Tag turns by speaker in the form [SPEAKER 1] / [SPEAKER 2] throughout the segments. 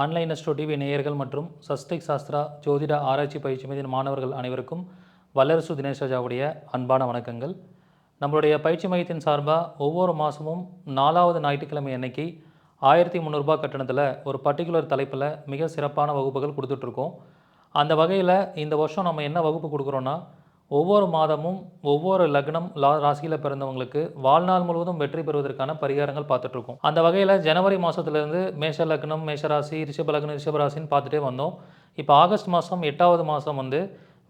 [SPEAKER 1] Online astro TV நேயர்கள் மற்றும் சஸ்டிக் சாஸ்திரா ஜோதிட ஆராய்ச்சி பயிற்சி மையத்தின் மாணவர்கள் அனைவருக்கும் வல்லரசு தினேஷாஜாவுடைய அன்பான வணக்கங்கள். நம்மளுடைய பயிற்சி மையத்தின் சார்பாக ஒவ்வொரு மாதமும் நாலாவது ஞாயிற்றுக்கிழமை அன்னைக்கு ஆயிரத்தி முந்நூறுரூபா கட்டணத்தில் ஒரு பர்டிகுலர் தலைப்பில் மிக சிறப்பான வகுப்புகள் கொடுத்துட்ருக்கோம் அந்த வகையில் இந்த வருஷம் நம்ம என்ன வகுப்பு கொடுக்குறோன்னா ஒவ்வொரு மாதமும் ஒவ்வொரு லக்னம் லா ராசியில் பிறந்தவங்களுக்கு வாழ்நாள் முழுவதும் வெற்றி பெறுவதற்கான பரிகாரங்கள் பார்த்துட்ருக்கோம். அந்த வகையில் ஜனவரி மாதத்துலேருந்து மேஷ லக்னம் மேஷராசி ரிஷப லக்னம் ரிஷபராசின்னு பார்த்துட்டே வந்தோம். இப்போ ஆகஸ்ட் மாதம் எட்டாவது மாதம் வந்து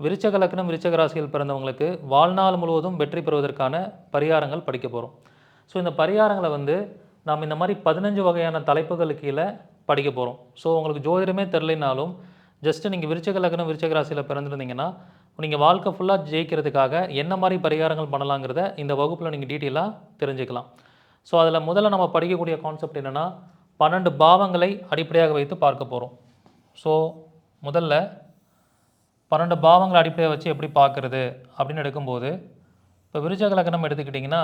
[SPEAKER 1] விருச்சக லக்னம் விருச்சக ராசியில் பிறந்தவங்களுக்கு வாழ்நாள் முழுவதும் வெற்றி பெறுவதற்கான பரிகாரங்கள் படிக்க போகிறோம் ஸோ இந்த பரிகாரங்களை வந்து நாம் இந்த மாதிரி பதினஞ்சு வகையான தலைப்புகளுக்கு கீழே படிக்க போகிறோம் ஸோ உங்களுக்கு ஜோதிடமே தெரிலினாலும் ஜஸ்ட்டு நீங்கள் விருச்சக லக்னம் விருச்சக ராசியில் பிறந்திருந்தீங்கன்னா நீங்கள் வாழ்க்கை ஃபுல்லாக ஜெயிக்கிறதுக்காக என்ன மாதிரி பரிகாரங்கள் பண்ணலாங்கிறத இந்த வகுப்பில் நீங்கள் டீட்டெயிலாக தெரிஞ்சுக்கலாம். ஸோ அதில் முதல்ல நம்ம படிக்கக்கூடிய கான்செப்ட் என்னென்னா பன்னெண்டு பாவங்களை அடிப்படையாக வைத்து பார்க்க போகிறோம் ஸோ முதல்ல பன்னெண்டு பாவங்களை அடிப்படையாக வச்சு எப்படி பார்க்குறது அப்படின்னு எடுக்கும்போது இப்போ விருச்சக லக்னம் எடுத்துக்கிட்டிங்கன்னா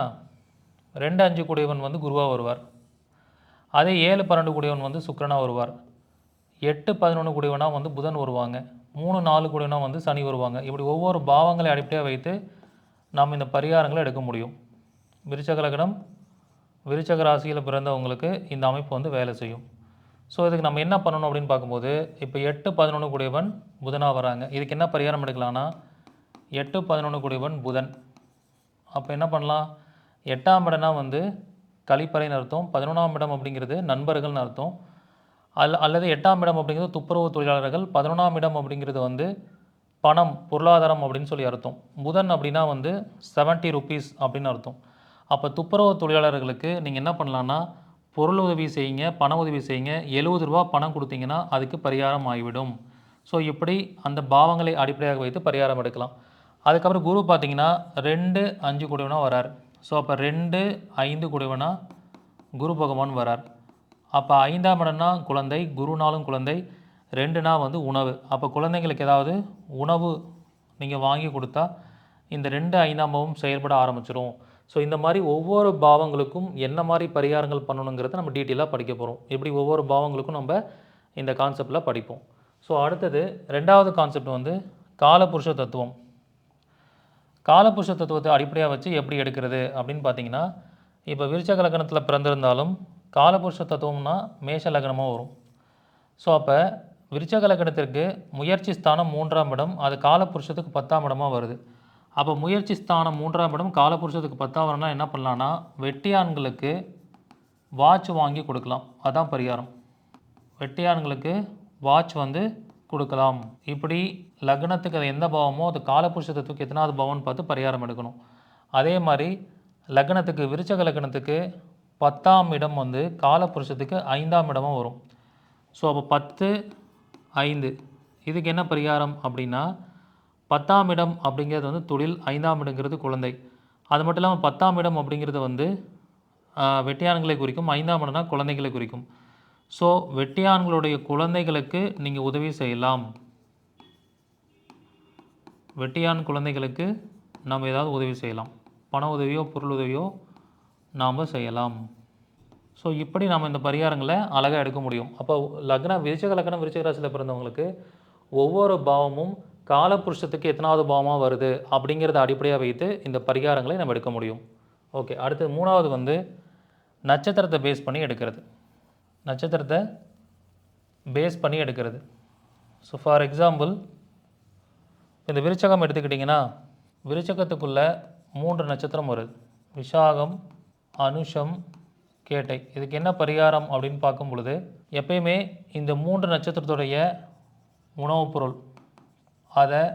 [SPEAKER 1] ரெண்டு அஞ்சு கூடியவன் வந்து குருவாக வருவார். அதே ஏழு பன்னெண்டு கூடியவன் வந்து சுக்கரனாக வருவார். எட்டு பதினொன்று கூடியவனாக வந்து புதன் வருவாங்க. மூணு நாலு கூடனா வந்து சனி வருவாங்க. இப்படி ஒவ்வொரு பாவங்களை அடிப்படையாக வைத்து நாம் இந்த பரிகாரங்களை எடுக்க முடியும். விருச்சக லக்னம் விருச்சக ராசியில் பிறந்தவங்களுக்கு இந்த அமைப்பு வந்து வேலை செய்யும். ஸோ இதுக்கு நம்ம என்ன பண்ணணும் அப்படின்னு பார்க்கும்போது இப்போ எட்டு பதினொன்று கூடியவன் புதனாக வராங்க. இதுக்கு என்ன பரிகாரம் எடுக்கலாம்னா எட்டு பதினொன்று கூடியவன் புதன். அப்போ என்ன பண்ணலாம்? எட்டாம் இடம்னா வந்து கழிப்பறைன்னு அர்த்தம் பதினொன்றாம் இடம் அப்படிங்கிறது நண்பர்கள்னு அர்த்தம். அல்ல அல்லது எட்டாம் இடம் அப்படிங்கிறது துப்புரவு தொழிலாளர்கள் பதினொன்றாம் இடம் அப்படிங்கிறது வந்து பணம் பொருளாதாரம் அப்படின்னு சொல்லி அர்த்தம். புதன் அப்படின்னா வந்து செவன்ட்டி ருபீஸ் அப்படின்னு அர்த்தம். அப்போ துப்புரவு தொழிலாளர்களுக்கு நீங்கள் என்ன பண்ணலான்னா பொருள் உதவி செய்யுங்க பண உதவி செய்யுங்க எழுபது ரூபா பணம் கொடுத்தீங்கன்னா அதுக்கு பரிகாரம் ஆகிவிடும். ஸோ இப்படி அந்த பாவங்களை அடிப்படையாக வைத்து பரிகாரம் எடுக்கலாம். அதுக்கப்புறம் குரு பார்த்தீங்கன்னா ரெண்டு அஞ்சு குடைவனாக வரார். ஸோ அப்போ ரெண்டு ஐந்து குடைவனாக குரு பகவான் வரார். அப்போ ஐந்தாம் இடம்னா குழந்தை குருனாலும் குழந்தை ரெண்டுனா வந்து உணவு. அப்போ குழந்தைங்களுக்கு ஏதாவது உணவு நீங்கள் வாங்கி கொடுத்தா இந்த ரெண்டு ஐந்தாம் பாவம் செயல்பட ஆரம்பிச்சிடும் ஸோ இந்த மாதிரி ஒவ்வொரு பாவங்களுக்கும் என்ன மாதிரி பரிகாரங்கள் பண்ணணுங்கிறத நம்ம டீட்டெயிலாக படிக்க போகிறோம் இப்படி ஒவ்வொரு பாவங்களுக்கும் நம்ம இந்த கான்செப்டில் படிப்போம். ஸோ அடுத்தது ரெண்டாவது கான்செப்ட் வந்து காலபுருஷ தத்துவம். காலபுருஷ தத்துவத்தை அடிப்படையாக வச்சு எப்படி எடுக்கிறது அப்படின்னு பார்த்தீங்கன்னா இப்போ விருச்ச கலக்கணத்தில் பிறந்திருந்தாலும் காலபுருஷ தத்துவம்னா மேஷ லக்னமாக வரும். ஸோ அப்போ விருச்சக லக்னத்திற்கு முயற்சி ஸ்தானம் மூன்றாம் இடம் அது காலபுருஷத்துக்கு பத்தாம் இடமா வருது. அப்போ முயற்சி ஸ்தானம் மூன்றாம் இடம் காலபுருஷத்துக்கு பத்தாம் இடம்னா என்ன பண்ணலான்னா வெட்டியான்களுக்கு வாட்ச் வாங்கி கொடுக்கலாம். அதான் பரிகாரம். வெட்டியான்களுக்கு வாட்ச் வந்து கொடுக்கலாம். இப்படி லக்னத்துக்கு அது எந்த பாவமோ அது காலபுருஷத்துக்கு எத்தனாவது பவம்னு பார்த்து பரிகாரம் எடுக்கணும். அதே மாதிரி லக்னத்துக்கு விருச்சக லக்னத்துக்கு பத்தாம் இடம் வந்து காலபுருஷத்துக்கு ஐந்தாம் இடமாக வரும். ஸோ அப்போ பத்து ஐந்து. இதுக்கு என்ன பரிகாரம் அப்படின்னா பத்தாம் இடம் அப்படிங்கிறது வந்து தொழில் ஐந்தாம் இடங்கிறது குழந்தை. அது மட்டும் இல்லாமல் பத்தாம் இடம் அப்படிங்கிறது வந்து வெட்டியான்களை குறிக்கும் ஐந்தாம் இடம்னா குழந்தைகளை குறிக்கும். ஸோ வெட்டியான்களுடைய குழந்தைகளுக்கு நீங்கள் உதவி செய்யலாம். வெட்டியான் குழந்தைகளுக்கு நம்ம ஏதாவது உதவி செய்யலாம். பண உதவியோ பொருள் உதவியோ நாம் செய்யலாம். ஸோ இப்படி நாம் இந்த பரிகாரங்களை அழகாக எடுக்க முடியும். அப்போ லக்னம் விருச்சக லக்னம் விருச்சக ராசியில் பிறந்தவங்களுக்கு ஒவ்வொரு பாவமும் காலபுருஷத்துக்கு எத்தனாவது பாவமாக வருது அப்படிங்கிறத அடிப்படையாக வைத்து இந்த பரிகாரங்களை நம்ம எடுக்க முடியும். ஓகே அடுத்து மூணாவது வந்து நட்சத்திரத்தை பேஸ் பண்ணி எடுக்கிறது. நட்சத்திரத்தை பேஸ் பண்ணி எடுக்கிறது. ஸோ ஃபார் எக்ஸாம்பிள் இந்த விருச்சகம் எடுத்துக்கிட்டிங்கன்னா விருச்சகத்துக்குள்ளே மூன்று நட்சத்திரம் வருது. விஷாகம் அனுஷம் கேட்டை. இதுக்கு என்ன பரிகாரம் அப்படின்னு பார்க்கும் பொழுது எப்பயுமே இந்த மூன்று நட்சத்திரத்துடைய உணவுப் பொருள் அதை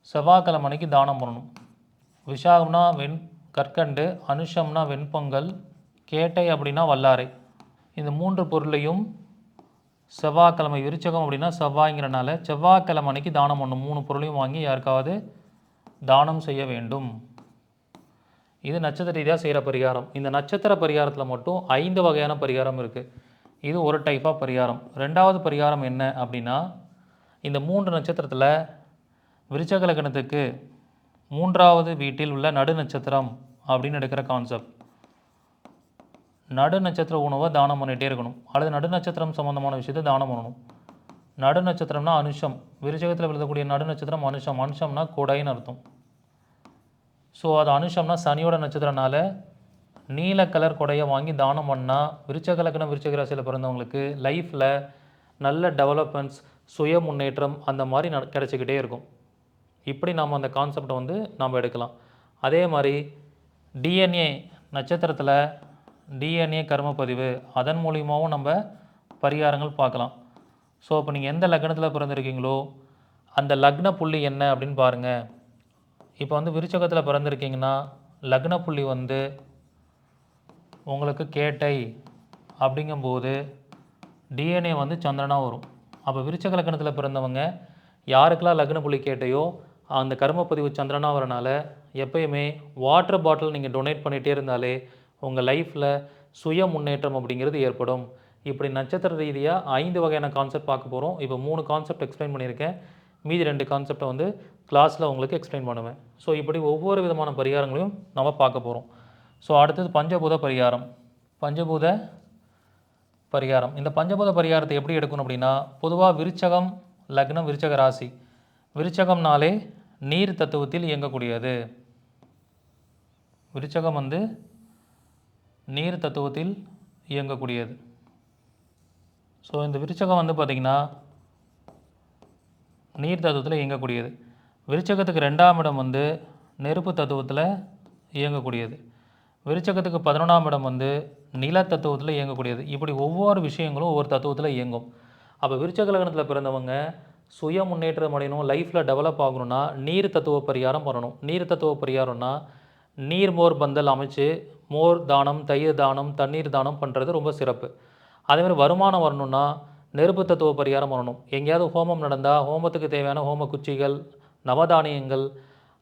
[SPEAKER 1] செவ்வாய்க்கிழமை அன்னைக்கு தானம் பண்ணணும். விஷாகம்னா வெண் கற்கண்டு அனுஷம்னா வெண்பொங்கல் கேட்டை அப்படின்னா வல்லாரை. இந்த மூன்று பொருளையும் செவ்வாய்க்கிழமை விருச்சகம் அப்படின்னா செவ்வாய்ங்கிறனால செவ்வாய்க்கிழமை அன்னைக்கு தானம் பண்ணணும். மூணு பொருளையும் வாங்கி யாருக்காவது தானம் செய்ய வேண்டும். இது நட்சத்திர ரீதியாக செய்கிற பரிகாரம். இந்த நட்சத்திர பரிகாரத்தில் மட்டும் ஐந்து வகையான பரிகாரம் இருக்குது இது ஒரு டைப் ஆஃப் பரிகாரம். ரெண்டாவது பரிகாரம் என்ன அப்படின்னா இந்த மூன்று நட்சத்திரத்தில் விருச்சக லக்னத்துக்கு மூன்றாவது வீட்டில் உள்ள நடு நட்சத்திரம் அப்படின்னு எடுக்கிற கான்செப்ட் நடு நட்சத்திர உணவை தானம் பண்ணிகிட்டே இருக்கணும். அல்லது நடு நட்சத்திரம் சம்மந்தமான விஷயத்தை தானம் பண்ணணும். நடு நட்சத்திரம்னா அனுஷம். விருச்சகத்தில் விழுதக்கூடிய நடு நட்சத்திரம் அனுஷம். அனுஷம்னா கொடைன்னு அர்த்தம். ஸோ அது அனுஷம்னா சனியோட நட்சத்திரனால நீல கலர் கொடையை வாங்கி தானம் பண்ணால் விருச்சக லக்னம் விருச்சக ராசியில் பிறந்தவங்களுக்கு லைஃப்பில் நல்ல டெவலப்மெண்ட்ஸ் சுய முன்னேற்றம் அந்த மாதிரி நட கிடச்சிக்கிட்டே இருக்கும். இப்படி நாம் அந்த கான்செப்டை வந்து நாம் எடுக்கலாம். அதே மாதிரி டிஎன்ஏ நட்சத்திரத்தில் டிஎன்ஏ கர்மப்பதிவு அதன் மூலியமாகவும் நம்ம பரிகாரங்கள் பார்க்கலாம். ஸோ இப்போ நீங்கள் எந்த லக்னத்தில் பிறந்திருக்கீங்களோ அந்த லக்ன புள்ளி என்ன அப்படின்னு பாருங்கள் இப்போ வந்து விருச்சகத்தில் பிறந்திருக்கீங்கன்னா லக்ன புள்ளி வந்து உங்களுக்கு கேட்டை அப்படிங்கும்போது டிஎன்ஏ வந்து சந்திரனாக வரும். அப்போ விருச்சக லக்னத்தில் பிறந்தவங்க யாருக்கெல்லாம் லக்ன புள்ளி கேட்டையோ அந்த கர்மப்பதிவு சந்திரனாக வரனால எப்பயுமே வாட்டர் பாட்டில் நீங்கள் டொனேட் பண்ணிகிட்டே இருந்தாலே உங்கள் லைஃப்பில் சுய முன்னேற்றம் அப்படிங்கிறது ஏற்படும். இப்படி நட்சத்திர ரீதியாக ஐந்து வகையான கான்செப்ட் பார்க்க போகிறோம் இப்போ மூணு கான்செப்ட் எக்ஸ்பிளைன் பண்ணியிருக்கேன். மீதி ரெண்டு கான்செப்டை வந்து கிளாஸில் உங்களுக்கு எக்ஸ்பிளைன் பண்ணுவேன். ஸோ இப்படி ஒவ்வொரு விதமான பரிகாரங்களையும் நம்ம பார்க்க போகிறோம் ஸோ அடுத்தது பஞ்சபூத பரிகாரம். பஞ்சபூத பரிகாரம். இந்த பஞ்சபூத பரிகாரத்தை எப்படி எடுக்கணும் அப்படின்னா பொதுவாக விருச்சகம் லக்னம் விருச்சக ராசி. விருச்சகம்னாலே நீர் தத்துவத்தில் இயங்கக்கூடியது. விருச்சகம் வந்து நீர் தத்துவத்தில் இயங்கக்கூடியது. ஸோ இந்த விருச்சகம் வந்து பார்த்திங்கன்னா நீர் தத்துவத்தில் இயங்கக்கூடியது. விருச்சகத்துக்கு ரெண்டாம் இடம் வந்து நெருப்பு தத்துவத்தில் இயங்கக்கூடியது. விருச்சகத்துக்கு பதினொன்றாம் இடம் வந்து நில தத்துவத்தில் இயங்கக்கூடியது. இப்படி ஒவ்வொரு விஷயங்களும் ஒவ்வொரு தத்துவத்தில் இயங்கும். அப்போ விருச்சக லக்னத்தில் பிறந்தவங்க சுய முன்னேற்றம் அடையணும் லைஃப்பில் டெவலப் ஆகணும்னா நீர் தத்துவ பரிகாரம் பண்ணணும். நீர் தத்துவ பரிகாரம்னா நீர் மோர் பந்தல் அமைச்சு மோர் தானம் தயிர் தானம் தண்ணீர் தானம் பண்ணுறது ரொம்ப சிறப்பு. அதேமாதிரி வருமானம் வரணும்னா நெருப்பு தத்துவ பரிகாரம் பண்ணணும். எங்கேயாவது ஹோமம் நடந்தால் ஹோமத்துக்கு தேவையான ஹோம குச்சிகள் நவதானியங்கள்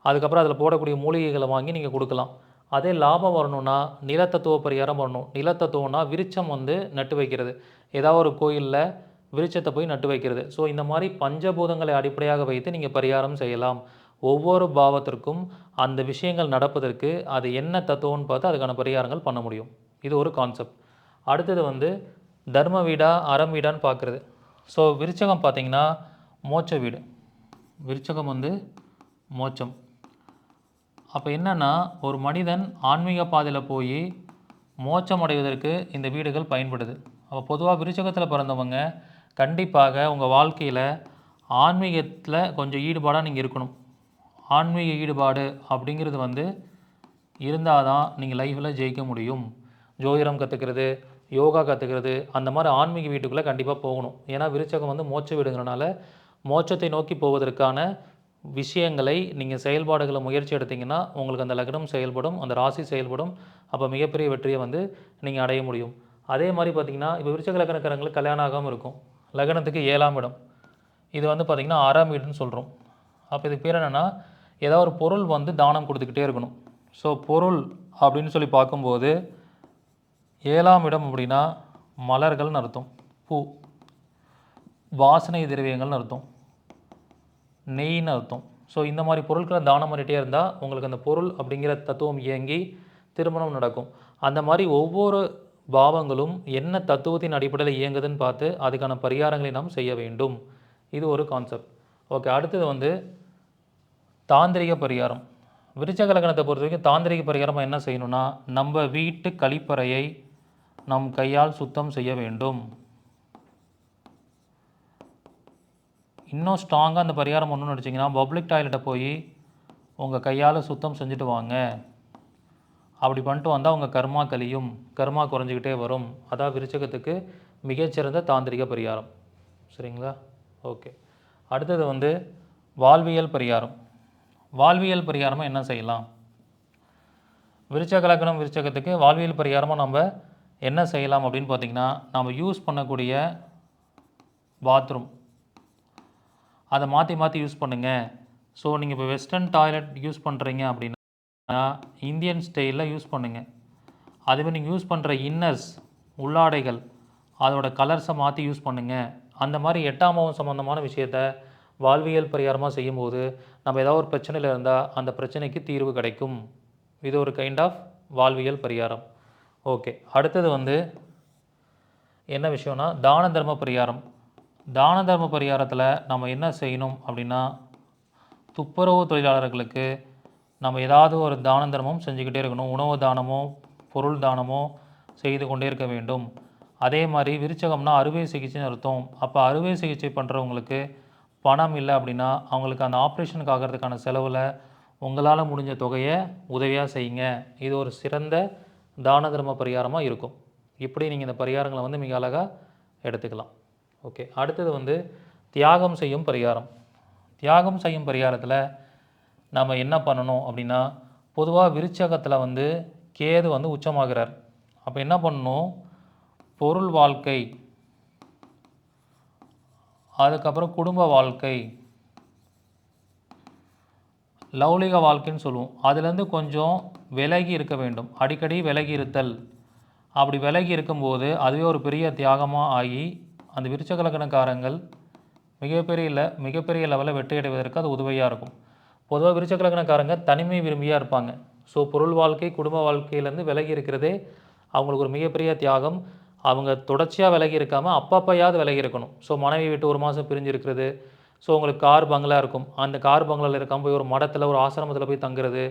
[SPEAKER 1] அதுக்கப்புறம் அதில் போடக்கூடிய மூலிகைகளை வாங்கி நீங்கள் கொடுக்கலாம். அதே லாபம் வரணும்னா நிலத்தத்துவ பரிகாரம் வரணும் நிலத்தத்துவம்னா விருச்சம் வந்து நட்டு வைக்கிறது. ஏதாவது ஒரு கோயிலில் விருச்சத்தை போய் நட்டு வைக்கிறது. ஸோ இந்த மாதிரி பஞ்சபூதங்களை அடிப்படையாக வைத்து நீங்கள் பரிகாரம் செய்யலாம். ஒவ்வொரு பாவத்திற்கும் அந்த விஷயங்கள் நடப்பதற்கு அது என்ன தத்துவம்னு பார்த்து அதுக்கான பரிகாரங்கள் பண்ண முடியும். இது ஒரு கான்செப்ட் அடுத்தது வந்து தர்ம வீடா அறம் வீடான்னு பார்க்குறது. ஸோ விருச்சகம் பார்த்தீங்கன்னா மோட்ச வீடு. விருச்சகம் வந்து மோட்சம். அப்போ என்னென்னா ஒரு மனிதன் ஆன்மீக பாதையில் போய் மோட்சம் அடைவதற்கு இந்த வீடுகள் பயன்படுது. அப்போ பொதுவாக விருச்சகத்தில் பிறந்தவங்க கண்டிப்பாக உங்கள் வாழ்க்கையில் ஆன்மீகத்தில் கொஞ்சம் ஈடுபாடாக நீங்கள் இருக்கணும். ஆன்மீக ஈடுபாடு அப்படிங்கிறது வந்து இருந்தால் தான் நீங்கள் லைஃப்பில் ஜெயிக்க முடியும். ஜோதிடம் கற்றுக்கிறது யோகா கற்றுக்கிறது அந்த மாதிரி ஆன்மீக வீட்டுக்குள்ளே கண்டிப்பாக போகணும். ஏன்னா விருச்சகம் வந்து மோட்ச வீடுங்கிறனால மோட்சத்தை நோக்கி போவதற்கான விஷயங்களை நீங்கள் செயல்பாடுகளை முயற்சி எடுத்தீங்கன்னா உங்களுக்கு அந்த லக்னம் செயல்படும் அந்த ராசி செயல்படும். அப்போ மிகப்பெரிய வெற்றியை வந்து நீங்கள் அடைய முடியும். அதே மாதிரி பார்த்திங்கன்னா இப்போ விருச்சக லக்னக்காரங்களுக்கு கல்யாணம் ஆகாமல் இருக்கும். லக்னத்துக்கு ஏழாம் இடம். இது வந்து பார்த்திங்கன்னா ஆறாம் வீடுன்னு சொல்கிறோம் அப்போ இதுக்கு பேர் என்னென்னா ஏதாவது ஒரு பொருள் வந்து தானம் கொடுத்துக்கிட்டே இருக்கணும். ஸோ பொருள் அப்படின்னு சொல்லி பார்க்கும்போது ஏழாம் இடம் அப்படின்னா மலர்கள்னு அர்த்தம். பூ. வாசனை திரவியங்கள்னு அர்த்தம். நெய்ன்னு அர்த்தம். ஸோ இந்த மாதிரி பொருட்களை தானம் பண்ணிகிட்டே இருந்தால் உங்களுக்கு அந்த பொருள் அப்படிங்கிற தத்துவம் இயங்கி திருமணம் நடக்கும். அந்த மாதிரி ஒவ்வொரு பாவங்களும் என்ன தத்துவத்தின் அடிப்படையில் இயங்குதுன்னு பார்த்து அதுக்கான பரிகாரங்களை நாம் செய்ய வேண்டும். இது ஒரு கான்செப்ட் ஓகே அடுத்தது வந்து தாந்திரிக பரிகாரம். விருச்சக லக்னத்தை பொறுத்த வரைக்கும் தாந்திரிக பரிகாரமாக என்ன செய்யணும்னா நம்ம வீட்டு கழிப்பறையை நம் கையால் சுத்தம் செய்ய வேண்டும். இன்னும் ஸ்ட்ராங்காக அந்த பரிகாரம் ஒன்றுன்னு நினச்சிங்கன்னா பப்ளிக் டாய்லெட்டை போய் உங்கள் கையால் சுத்தம் செஞ்சுட்டு வாங்க. அப்படி பண்ணிட்டு வந்தால் உங்கள் கர்மா கழியும் கர்மா குறைஞ்சிக்கிட்டே வரும். அதான் விருச்சகத்துக்கு மிகச்சிறந்த தாந்திரிக பரிகாரம். சரிங்களா? ஓகே அடுத்தது வந்து வாழ்வியல் பரிகாரம். வாழ்வியல் பரிகாரமாக என்ன செய்யலாம்? விருச்சக லக்கணம் விருச்சகத்துக்கு வாழ்வியல் பரிகாரமாக நம்ம என்ன செய்யலாம் அப்படின்னு பார்த்தீங்கன்னா நம்ம யூஸ் பண்ணக்கூடிய பாத்ரூம் அதை மாற்றி மாற்றி யூஸ் பண்ணுங்கள் ஸோ நீங்கள் இப்போ வெஸ்டர்ன் டாய்லெட் யூஸ் பண்ணுறீங்க அப்படின்னா இந்தியன் ஸ்டைலில் யூஸ் பண்ணுங்கள் அதுவே நீங்கள் யூஸ் பண்ணுற இன்னர்ஸ் உள்ளாடைகள் அதோட கலர்ஸை மாற்றி யூஸ் பண்ணுங்கள் அந்த மாதிரி எட்டாம் பாவம் சம்மந்தமான விஷயத்த வாழ்வியல் பரிகாரமாக செய்யும்போது நம்ம ஏதாவது ஒரு பிரச்சனையில் இருந்தால் அந்த பிரச்சனைக்கு தீர்வு கிடைக்கும். இது ஒரு கைண்ட் ஆஃப் வாழ்வியல் பரிகாரம். ஓகே அடுத்தது வந்து என்ன விஷயம்னா தான தர்ம பரிகாரம். தான தர்ம பரிகாரத்தில் நம்ம என்ன செய்யணும் அப்படின்னா துப்புரவு தொழிலாளர்களுக்கு நம்ம ஏதாவது ஒரு தான தர்மம் செஞ்சுக்கிட்டே இருக்கணும். உணவு தானமோ பொருள் தானமோ செய்து கொண்டே இருக்க வேண்டும். அதே மாதிரி விருச்சகம்னா அறுவை சிகிச்சைன்னு அர்த்தம். அப்போ அறுவை சிகிச்சை பண்ணுறவங்களுக்கு பணம் இல்லை அப்படின்னா அவங்களுக்கு அந்த ஆப்ரேஷனுக்கு ஆகிறதுக்கான செலவில் உங்களால் முடிஞ்ச தொகையை உதவியாக செய்யுங்க. இது ஒரு சிறந்த தான தர்ம பரிகாரமாக இருக்கும். இப்படி நீங்கள் இந்த பரிகாரங்களை வந்து மிக அழகாக எடுத்துக்கலாம். ஓகே அடுத்தது வந்து தியாகம் செய்யும் பரிகாரம். தியாகம் செய்யும் பரிகாரத்தில் நம்ம என்ன பண்ணணும் அப்படின்னா பொதுவாக விருச்சகத்தில் வந்து கேது வந்து உச்சமாகிறார். அப்போ என்ன பண்ணணும்? பொருள் வாழ்க்கை அதுக்கப்புறம் குடும்ப வாழ்க்கை லௌலிக வாழ்க்கைன்னு சொல்லுவோம். அதுலேருந்து கொஞ்சம் விலகி இருக்க வேண்டும். அடிக்கடி விலகி இருத்தல். அப்படி விலகி இருக்கும்போது அதுவே ஒரு பெரிய தியாகமாக ஆகி அந்த விருச்சகலக்கணக்காரங்கள் மிகப்பெரிய இல்லை மிகப்பெரிய லெவலில் வெற்றி அடைவதற்கு அது உதவியாக இருக்கும். பொதுவாக விருச்சகலக்கணக்காரங்க தனிமை விரும்பியாக இருப்பாங்க. ஸோ பொருள் வாழ்க்கை குடும்ப வாழ்க்கையிலேருந்து விலகி இருக்கிறதே அவங்களுக்கு ஒரு மிகப்பெரிய தியாகம். அவங்க தொடர்ச்சியாக விலகி இருக்காமல் அப்பப்பையாவது விலகி இருக்கணும். ஸோ மனைவி விட்டு ஒரு மாதம் பிரிஞ்சு இருக்கிறது. ஸோ உங்களுக்கு கார் பங்களா இருக்கும். அந்த கார் பங்களாவில் இருக்காமல் போய் ஒரு மடத்தில் ஒரு ஆசிரமத்தில் போய் தங்குறது.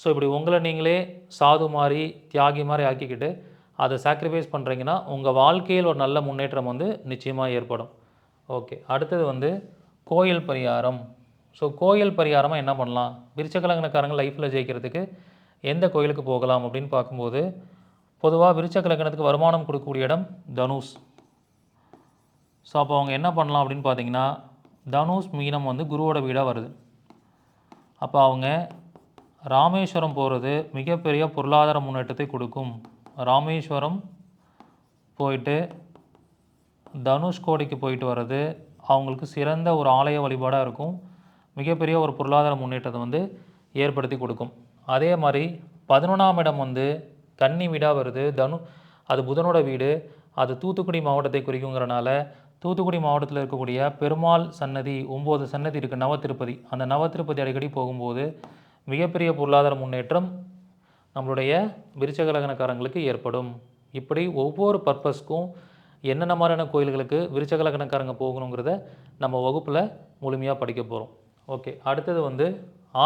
[SPEAKER 1] ஸோ இப்படி உங்களை நீங்களே சாது மாதிரி தியாகி மாதிரி ஆக்கிக்கிட்டு அதை சாக்ரிஃபைஸ் பண்ணுறீங்கன்னா உங்கள் வாழ்க்கையில் ஒரு நல்ல முன்னேற்றம் வந்து நிச்சயமாக ஏற்படும். ஓகே அடுத்தது வந்து கோயில் பரிகாரம். ஸோ கோயில் பரிகாரமாக என்ன பண்ணலாம்? விருச்சக்கலங்கனக்காரங்க லைஃப்பில் ஜெயிக்கிறதுக்கு எந்த கோயிலுக்கு போகலாம் அப்படின்னு பார்க்கும்போது பொதுவாக விருச்சக்கலக்கணத்துக்கு வருமானம் கொடுக்கக்கூடிய இடம் தனுஷ். ஸோ அப்போ அவங்க என்ன பண்ணலாம் அப்படின்னு பார்த்தீங்கன்னா தனுஷ் மீனம் வந்து குருவோட வீடாக வருது. அப்போ அவங்க ராமேஸ்வரம் போகிறது மிகப்பெரிய பொருளாதார முன்னேற்றத்தை கொடுக்கும். ராமேஸ்வரம் போயிட்டு தனுஷ்கோடிக்கு போயிட்டு வர்றது அவங்களுக்கு சிறந்த ஒரு ஆலய வழிபாடாக இருக்கும். மிகப்பெரிய ஒரு பொருளாதார முன்னேற்றத்தை வந்து ஏற்படுத்தி கொடுக்கும். அதே மாதிரி பதினொன்றாம் இடம் வந்து கன்னி வீடாக வருது. தனு அது புதனோட வீடு. அது தூத்துக்குடி மாவட்டத்தை குறிக்குங்கிறனால தூத்துக்குடி மாவட்டத்தில் இருக்கக்கூடிய பெருமாள் சன்னதி ஒம்பது சன்னதி இருக்குது நவ திருப்பதி. அந்த நவ திருப்பதி அடிக்கடி போகும்போது மிகப்பெரிய பொருளாதார முன்னேற்றம் நம்மளுடைய விருச்சகலகனக்காரங்களுக்கு ஏற்படும். இப்படி ஒவ்வொரு பர்பஸ்க்கும் என்னென்ன மாதிரியான கோயில்களுக்கு விருச்சகலகனக்காரங்க போகணுங்கிறத நம்ம வகுப்பில் முழுமையாக படிக்க போகிறோம் ஓகே அடுத்தது வந்து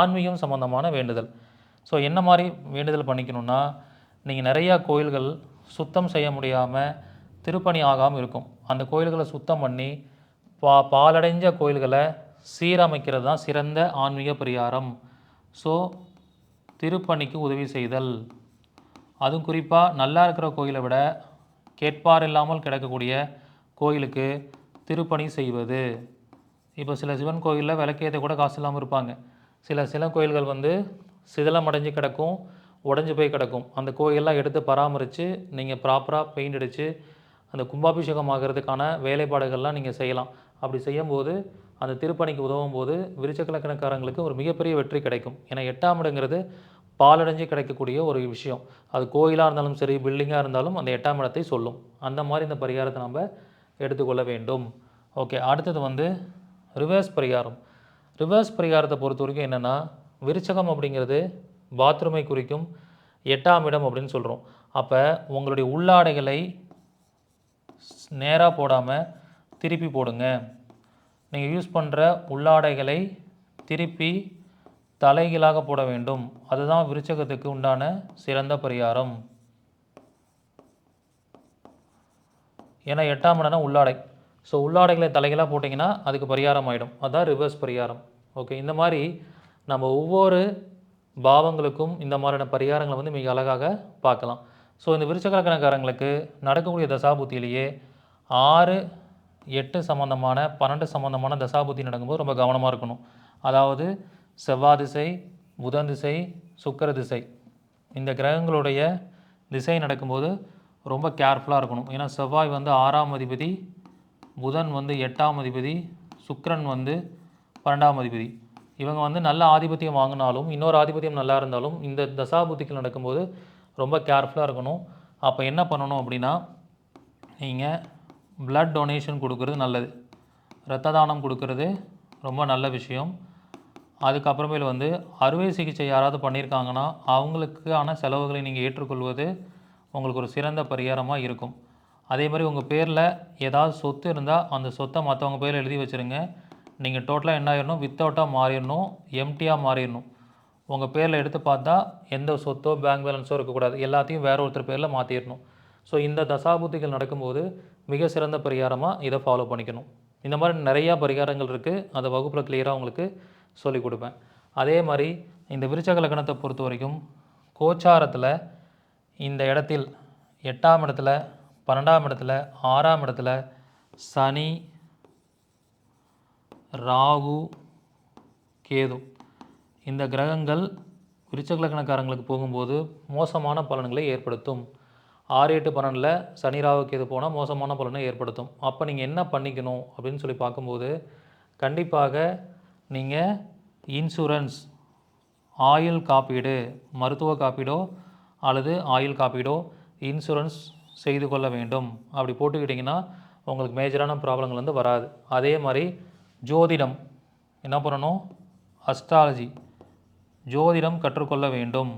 [SPEAKER 1] ஆன்மீகம் சம்மந்தமான வேண்டுதல். ஸோ என்ன மாதிரி வேண்டுதல் பண்ணிக்கணும்னா நீங்கள் நிறையா கோயில்கள் சுத்தம் செய்ய முடியாமல் திருப்பணி ஆகாமல் இருக்கும். அந்த கோயில்களை சுத்தம் பண்ணி பா பாலடைஞ்ச கோயில்களை சீரமைக்கிறது தான் சிறந்த ஆன்மீக பரிகாரம். ஸோ திருப்பணிக்கு உதவி செய்தல். அதுவும் குறிப்பாக நல்லா இருக்கிற கோயிலை விட கேட்பார் இல்லாமல் கிடக்கக்கூடிய கோயிலுக்கு திருப்பணி செய்வது. இப்போ சில சிவன் கோயிலில் விளக்கேற்ற கூட காசு இல்லாமல் இருப்பாங்க. சில சில கோயில்கள் வந்து சிதிலம் அடைஞ்சு கிடக்கும் உடஞ்சி போய் கிடக்கும். அந்த கோயிலெல்லாம் எடுத்து பராமரித்து நீங்கள் ப்ராப்பராக பெயிண்ட் அடித்து அந்த கும்பாபிஷேகம் ஆகிறதுக்கான வேலைப்பாடுகள்லாம் நீங்கள் செய்யலாம். அப்படி செய்யும்போது அந்த திருப்பணிக்கு உதவும் போது விருச்சக்கலக்கணக்காரங்களுக்கு ஒரு மிகப்பெரிய வெற்றி கிடைக்கும். ஏன்னா எட்டாம் இடங்கிறது பாலடைஞ்சு கிடைக்கக்கூடிய ஒரு விஷயம். அது கோயிலாக இருந்தாலும் சரி பில்டிங்காக இருந்தாலும் அந்த எட்டாம் இடத்தை சொல்லும். அந்த மாதிரி இந்த பரிகாரத்தை நம்ம எடுத்துக்கொள்ள வேண்டும். ஓகே அடுத்தது வந்து ரிவர்ஸ் பரிகாரம். ரிவர்ஸ் பரிகாரத்தை பொறுத்த வரைக்கும் என்னென்னா விருச்சகம் அப்படிங்கிறது பாத்ரூமை குறிக்கும் எட்டாம் இடம் அப்படின்னு சொல்கிறோம் அப்போ உங்களுடைய உள்ளாடைகளை நேராக போடாமல் திருப்பி போடுங்க. நீங்கள் யூஸ் பண்ணுற உள்ளாடைகளை திருப்பி தலைகீழாக போட வேண்டும். அதுதான் விருச்சகத்துக்கு உண்டான சிறந்த பரிகாரம். ஏன்னா எட்டாம் இடம்னா உள்ளாடை. ஸோ உள்ளாடைகளை தலைகளாக போட்டிங்கன்னா அதுக்கு பரிகாரம் ஆகிடும் அதுதான் ரிவர்ஸ் பரிகாரம். ஓகே இந்த மாதிரி நம்ம ஒவ்வொரு பாவங்களுக்கும் இந்த மாதிரியான பரிகாரங்களை வந்து மிக அழகாக பார்க்கலாம். ஸோ இந்த விருச்சகலக்கணக்காரங்களுக்கு நடக்கக்கூடிய தசாபுத்தியிலேயே ஆறு எட்டு சம்மந்தமான பன்னெண்டு சம்மந்தமான தசாபுத்தி நடக்கும்போது ரொம்ப கவனமாக இருக்கணும். அதாவது செவ்வாய் திசை புதன் திசை சுக்கர திசை. இந்த கிரகங்களுடைய திசை நடக்கும்போது ரொம்ப கேர்ஃபுல்லாக இருக்கணும். ஏன்னா செவ்வாய் வந்து ஆறாம் அதிபதி புதன் வந்து எட்டாம் அதிபதி சுக்கரன் வந்து பன்னெண்டாம் அதிபதி. இவங்க வந்து நல்ல ஆதிபத்தியம் வாங்கினாலும் இன்னொரு ஆதிபத்தியம் நல்லா இருந்தாலும் இந்த தசாபுத்திகள் நடக்கும்போது ரொம்ப கேர்ஃபுல்லாக இருக்கணும். அப்போ என்ன பண்ணணும் அப்படின்னா நீங்கள் பிளட் டொனேஷன் கொடுக்கறது நல்லது. இரத்த தானம் கொடுக்கறது ரொம்ப நல்ல விஷயம். அதுக்கப்புறமேல் வந்து அறுவை சிகிச்சை யாராவது பண்ணியிருக்காங்கன்னா அவங்களுக்கான செலவுகளை நீங்கள் ஏற்றுக்கொள்வது உங்களுக்கு ஒரு சிறந்த பரிகாரமாக இருக்கும். அதே மாதிரி உங்கள் பேரில் ஏதாவது சொத்து இருந்தால் அந்த சொத்தை மற்றவங்க பேரில் எழுதி வச்சுருங்க. நீங்கள் டோட்டலாக என்ன ஆயிடணும் வித்தவுட்டாக மாறிடணும் எம்டியாக மாறிடணும் உங்கள் பேரில் எடுத்து பார்த்தா எந்த சொத்தோ பேங்க் பேலன்ஸோ இருக்கக்கூடாது. எல்லாத்தையும் வேற ஒருத்தர் பேரில் மாற்றிடணும் ஸோ இந்த தசாபுத்திகள் நடக்கும்போது மிக சிறந்த பரிகாரமாக இதை ஃபாலோ பண்ணிக்கணும். இந்த மாதிரி நிறையா பரிகாரங்கள் இருக்குது அதை வகுப்பில் கிளியராக உங்களுக்கு சொல்லிக் கொடுப்பேன். அதே மாதிரி இந்த விருச்சக லக்னத்தை பொறுத்த வரைக்கும் கோச்சாரத்தில் இந்த இடத்தில் எட்டாம் இடத்துல பன்னெண்டாம் இடத்துல ஆறாம் இடத்துல சனி ராகு கேது. இந்த கிரகங்கள் விருச்சக லக்னக்காரங்களுக்கு போகும்போது மோசமான பலன்களை ஏற்படுத்தும். ஆறு எட்டு பன்னெண்டில் சனி இது போனால் மோசமான பலனை ஏற்படுத்தும். அப்போ நீங்கள் என்ன பண்ணிக்கணும் அப்படின்னு சொல்லி பார்க்கும்போது கண்டிப்பாக நீங்கள் இன்சூரன்ஸ் ஆயுள் காப்பீடு மருத்துவ காப்பீடோ அல்லது ஆயுள் காப்பீடோ இன்சூரன்ஸ் செய்து கொள்ள வேண்டும். அப்படி போட்டுக்கிட்டிங்கன்னா உங்களுக்கு மேஜரான ப்ராப்ளங்கள் வந்து வராது. அதே மாதிரி ஜோதிடம் என்ன பண்ணணும்? அஸ்ட்ராலஜி. ஜோதிடம் கற்றுக்கொள்ள வேண்டும்.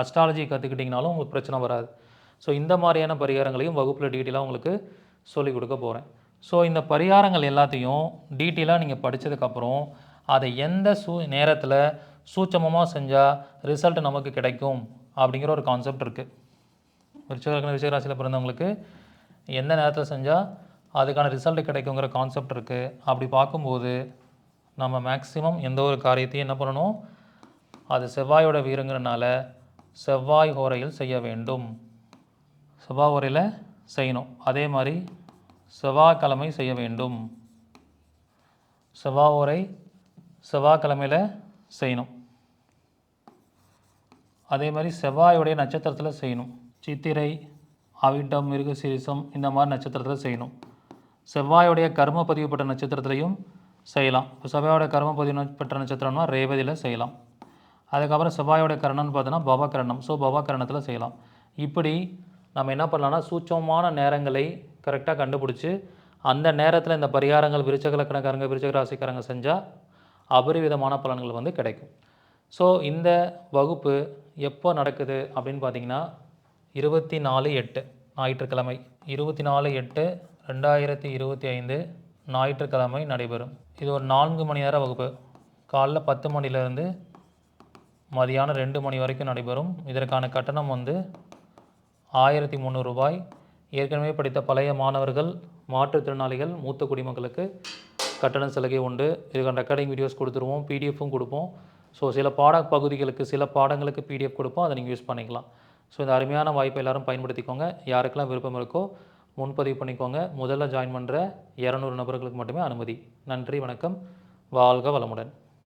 [SPEAKER 1] அஸ்ட்ராலஜி கற்றுக்கிட்டிங்கனாலும் உங்களுக்கு பிரச்சனை வராது. ஸோ இந்த மாதிரியான பரிகாரங்களையும் வகுப்பில் டீட்டெயிலாக உங்களுக்கு சொல்லிக் கொடுக்க போகிறேன் ஸோ இந்த பரிகாரங்கள் எல்லாத்தையும் டீட்டெயிலாக நீங்கள் படித்ததுக்கப்புறம் அதை எந்த சூ நேரத்தில் சூட்சமமாக செஞ்சால் ரிசல்ட் நமக்கு கிடைக்கும் அப்படிங்கிற ஒரு கான்செப்ட் இருக்குது விருச்சக விஷயராசியில் பிறந்தவங்களுக்கு எந்த நேரத்தில் செஞ்சால் அதுக்கான ரிசல்ட் கிடைக்குங்கிற கான்செப்ட் இருக்குது அப்படி பார்க்கும்போது நம்ம மேக்ஸிமம் எந்த ஒரு காரியத்தையும் என்ன பண்ணணும்? அது செவ்வாயோட வீருங்கிறனால செவ்வாய் ஹோரையில் செய்ய வேண்டும். செவ்வாய் உரையில் செய்யணும். அதே மாதிரி செவ்வாய்க்கிழமை செய்ய வேண்டும். செவ்வாய் உரை செவ்வாய்க்கிழமையில் செய்யணும். அதே மாதிரி செவ்வாயுடைய நட்சத்திரத்தில் செய்யணும். சித்திரை அவிட்டம் மிருகசீரிசம் இந்த மாதிரி நட்சத்திரத்தில் செய்யணும். செவ்வாயுடைய கர்ம பதிவுப்பட்ட நட்சத்திரத்திலையும் செய்யலாம். இப்போ செவ்வாயோட கர்ம பதிவு பெற்ற நட்சத்திரம்னா ரேவதியில் செய்யலாம். அதுக்கப்புறம் செவ்வாயோட கரணம்னு பார்த்தோன்னா பவகரணம் ஸோ பவகரணத்தில் செய்யலாம். இப்படி நம்ம என்ன பண்ணலாம்னா சூட்சமான நேரங்களை கரெக்டாக கண்டுபிடிச்சி அந்த நேரத்தில் இந்த பரிகாரங்கள் விருச்சகலக்கணக்காரங்க விருச்சக ராசிக்காரங்க செஞ்சால் அபரிவிதமான பலன்கள் வந்து கிடைக்கும். ஸோ இந்த வகுப்பு எப்போ நடக்குது அப்படின்னு பார்த்தீங்கன்னா இருபத்தி நாலு எட்டு ஞாயிற்றுக்கிழமை. இருபத்தி நாலு எட்டு ரெண்டாயிரத்தி இருபத்தி ஐந்து ஞாயிற்றுக்கிழமை நடைபெறும். இது ஒரு நான்கு மணி நேர வகுப்பு. காலைல பத்து மணிலேருந்து மதியானம் ரெண்டு மணி வரைக்கும் நடைபெறும். இதற்கான கட்டணம் வந்து ஆயிரத்தி முந்நூறு ரூபாய். ஏற்கனவே படித்த பழைய மாணவர்கள் மாற்றுத்திறனாளிகள் மூத்த குடிமக்களுக்கு கட்டண சலுகை உண்டு. இதுக்கான ரெக்கார்டிங் வீடியோஸ் கொடுத்துருவோம் பிடிஎஃப்பும் கொடுப்போம். ஸோ சில பாட பகுதிகளுக்கு சில பாடங்களுக்கு பிடிஎஃப் கொடுப்போம். அதை நீங்கள் யூஸ் பண்ணிக்கலாம். ஸோ இந்த அருமையான வாய்ப்பை எல்லாரும் பயன்படுத்திக்கோங்க. யாருக்கெல்லாம் விருப்பம் இருக்கோ முன்பதிவு பண்ணிக்கோங்க. முதல்ல ஜாயின் பண்ணுற இரநூறு நபர்களுக்கு மட்டுமே அனுமதி. நன்றி வணக்கம். வாழ்க வளமுடன்.